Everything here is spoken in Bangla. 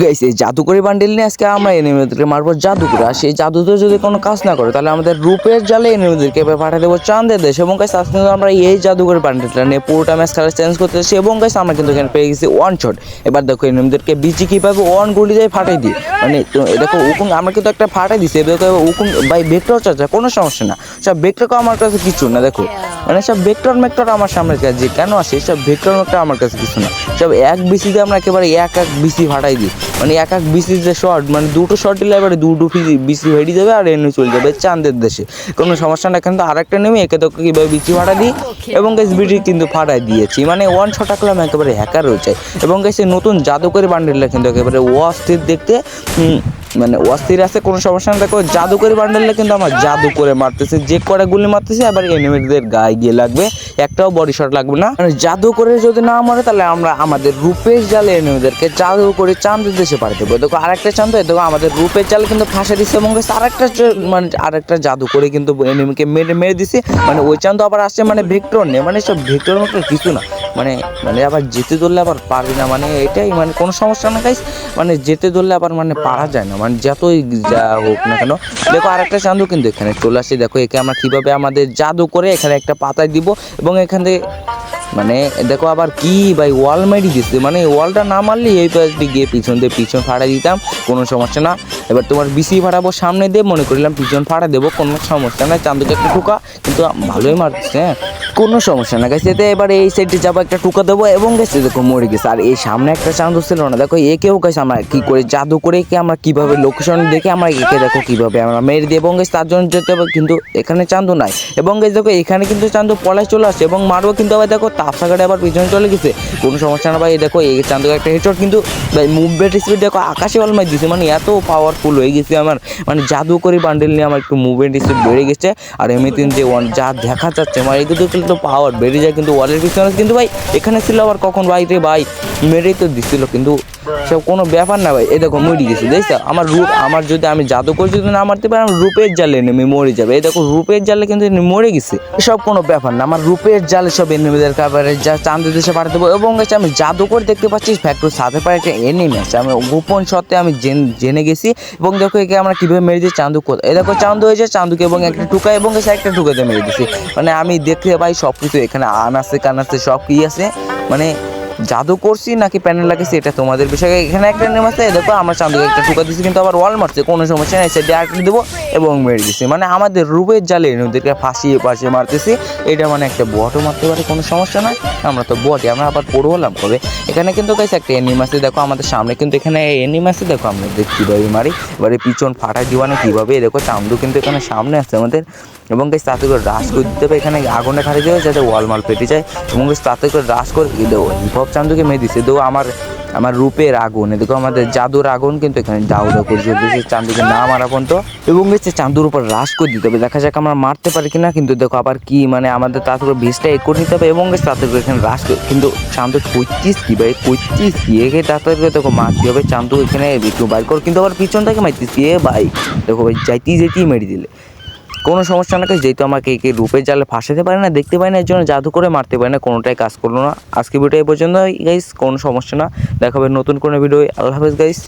গাইস, এই জাদুকরি বান্ডেল নিয়ে আজকে আমরা এনিমিদেরকে মারবো জাদুকরি। আর সেই জাদুতে যদি কোনো কাজ না করে, তাহলে আমাদের রূপের জালে এনিমিদেরকে পাঠিয়ে দেবো চাঁদের দেশ। এবং গাইস আজকে আমরা এই জাদুকরি বান্ডেলটা নিয়ে পুরোটা ম্যাচ খেলা চেঞ্জ করতে চাইছি এবং গাইস, আমরা কিন্তু এখানে পেয়ে গেছি ওয়ান শট এবার দেখো এনিমিদেরকে বিচি কীভাবে ওয়ান গুলি দিয়ে ফাটাই দিই মানে দেখো, উকুন, আমরা কিন্তু একটা ফাটাই দিছি। দেখো, উকুন, ভাই বেক্টর চাচা কোনো সমস্যা না। সব বেক্টরকে আমার কাছে কিছু না, দেখো। মানে সব ভেক্টর মেক্টর আমার সামনে কাছে কেন আসে, সব ভেক্টর মেক্টর আমার কাছে কিছু না। সব এক বিসিতে আমরা একেবারে এক এক বিসি ফাটাই দিই। মানে এক এক বিসি যে শর্ট মানে দুটো শর্ট দিলে এবারে দুটো বিসি হেঁটে যাবে আর এনে চলে যাবে চাঁদের দেশে। কোনো সমস্যা না কিন্তু আরেকটা নেমে একে তো কীভাবে বিসি ফাটা দিই? এবং গ্যাস বিটি কিন্তু ফাটাই দিয়েছি। মানে ওয়ান শট আঁকলাম একেবারে হ্যাকার হয়ে যায়। এবং গ্যাস নতুন জাদুকরি বান্ডেলটা কিন্তু একেবারে অস্থির দেখতে মানে অস্থির আছে, কোনো সমস্যা না। দেখো জাদু করে বান্ডেলটা কিন্তু আমার জাদু করে মারতেছে, যে কটা গুলি মারতেছে আবার এনিমিদের গায়ে গিয়ে লাগবে, একটাও বডি শট লাগবে না। মানে জাদু করে যদি না মারে, তাহলে আমরা আমাদের রূপেশ জালে এনিমিদেরকে জাদু করে চাঁদের দেশে পাঠিয়ে দেবো দেখো, আরেকটা চাঁদ দেখো, আমাদের রূপের চাল কিন্তু ফাঁসে দিচ্ছে এবং আরেকটা মানে আরেকটা জাদু করে কিন্তু এনিমিকে মেরে মেরে দিছে। মানে ওই চাঁদ আবার আসছে মানে ভেক্টর নেই মানে সব ভেক্টর মতো কিছু না। মানে মানে আবার যেতে ধরলে আবার পারি না। মানে এটাই মানে কোনো সমস্যা না গাইস মানে যেতে ধরলে আবার মানে পারা যায় না। মানে যতই যা হোক না কেন। দেখো, আরেকটা চান্দু কিন্তু এখানে চলে আসছে। দেখো, একে আমরা কীভাবে আমাদের জাদু করে এখানে একটা পাতায় দিব এবং এখান থেকে মানে দেখো আবার কি, ভাই ওয়াল মারি দিচ্ছে। মানে ওয়ালটা না মারলে এই পাশ গিয়ে পিছন দিয়ে পিছন ফাড়া দিতাম, কোনো সমস্যা না। এবার তোমার বিসি ফাড়াবো সামনে দিয়ে, মনে করলাম পিছন ফাড়া দেবো, কোনো সমস্যা না চান্দুকে একটু ঠোকা, কিন্তু ভালোই মারছে হ্যাঁ। কোনো সমস্যা না গেছে এতে এবার এই সাইডে যাব, একটা টুকা দেবো এবং গেছে দেখো, মরে গেছে। আর এই সামনে একটা চান্দু ছিল না। দেখো একেও গেছে আমরা কি করে, জাদু করে একে আমরা কীভাবে লোকেশন দেখে আমরা একে দেখো কীভাবে আমরা মেরে দিই এবং গেছে তার জন্য যেতে হবে, কিন্তু এখানে চান্দু নাই। এবং গেছে দেখো, এখানে কিন্তু চান্দু পলায় চলে আসছে, এবং মারবো কিন্তু আবার, দেখো তাপসাগারে আবার পিছনে চলে গেছে। কোনো সমস্যা না, ভাই। দেখো, এই চান্দুকে একটা হেডশট কিন্তু, ভাই মুভমেন্ট স্পিড দেখো, আকাশে অলমাই দিছে। মানে এত পাওয়ারফুল হয়ে গেছে আমার। মানে জাদু করে বান্ডেল নিয়ে আমার একটু মুভমেন্ট স্পিড বেড়ে গেছে। আর এমনিতে যে ওয়ান যা দেখা যাচ্ছে আমার এই দুটো তো পাওয়ার বেড়ে যায় কিন্তু ওয়ালের পিছনে কিন্তু ভাই, এখানে ছিল আবার কখন ভাই রে ভাই? মেরেই তো দিছিল, কিন্তু সব কোনো ব্যাপার না ভাই। এ দেখো, মরে গেছে, দেখছ? আমার রূপ, আমার যদি আমি জাদু করে যদি না মারতে পারি, আমার রূপের জালে নেমে মরে যাবে। এই দেখো, রূপের জালে কিন্তু মরে গেছে। এসব কোনো ব্যাপার না, আমার রূপের জালে সব এনিমিদের কাবারে যা চাঁদ দেশে পাঠাতে দেবো এবং গেছে আমি জাদু করে দেখতে পাচ্ছি ফ্যাক্টরির সাথে পারে একটা এনিমি আছে। আমি গোপন সত্ত্বে আমি জেন- গেছি। এবং দেখো, একে আমরা কীভাবে মেরে দিই চান্দু কোথায় এই দেখো চান্দু হয়েছে চান্দুকে এবং একটা টুকা, এবং গেছে একটা টুকাতে মেরে দিছি। মানে আমি দেখতে পাই সব কিছু এখানে আন আছে কান আছে সব কি আছে। মানে জাদু করছি নাকি প্যানেল লাগিয়েছি এটা তোমাদের বিষয়ে এখানে একটা নেম আছে। দেখো, আমার চান্দুকে একটা টুকা দিচ্ছি কিন্তু আবার ওয়াল মারছে, কোনো সমস্যা নেই, সেটা আটকে দেবো এবং মেরে দিচ্ছি মানে আমাদের রূপের জালে ওদেরকে ফাঁসিয়ে পাশে মারতেছি, এটা মানে একটা বটও মারতে পারে, কোনো সমস্যা নয় আমরা তো বটে আমরা আবার পড়ে হলাম কবে? এখানে কিন্তু গাইছে একটা এনিম আছে, দেখো, আমাদের সামনে কিন্তু এখানে এনিম আছে, দেখো, আমরা দেখ কীভাবে মারি, এবারে পিছন ফাটা দিওয়ানে কীভাবে, দেখো চান্দু কিন্তু এখানে সামনে আছে আমাদের, এবং গাইছে তাতে করে রাস করে দিতে হবে, এখানে আগুনে খাড়ি দেবে যাতে ওয়াল মাল পেটে যায়, এবং তাতে করে রাস করে দেবো হিপহপ চান্দুকে মেয়ে দিচ্ছে দেখো আমার আমার রূপের আগুন। এ দেখো আমাদের জাদুর আগুন কিন্তু এখানে দাউ দাউ করে চলতেছে চান্দুকে না মারা পর্যন্ত। এবং হচ্ছে চান্দুর উপর রাস করে দিতে হবে। দেখা যাক আমরা মারতে পারি কিনা, কিন্তু দেখো আবার কি মানে আমাদের তাতে করে ভিজটা এক করে নিতে হবে এবং তাতে এখানে রাস করে কিন্তু চান্দু পঁয়ত্রিশ কি ভাই? পঁয়ত্রিশ কি? একে তাতে দেখো মারতে হবে। চান্দু এখানে একটু বাইর কর, কিন্তু আবার পিছন থেকে মারতেছি এ ভাই, দেখো ভাই, যাইতেই যেতেই মেরে দিলে। কোনো সমস্যা না যেহেতু আমাকে একে রূপের জালে ফাঁসাতে পারে না, দেখতে পাই না, এর জন্য জাদু করে মারতে পারে না, কোনোটাই কাজ করল না। আজকে ভিডিও এই পর্যন্ত গাইস কোনো সমস্যা না। দেখাবে নতুন কোনো ভিডিও আল্লাহ হাফেজ গাইস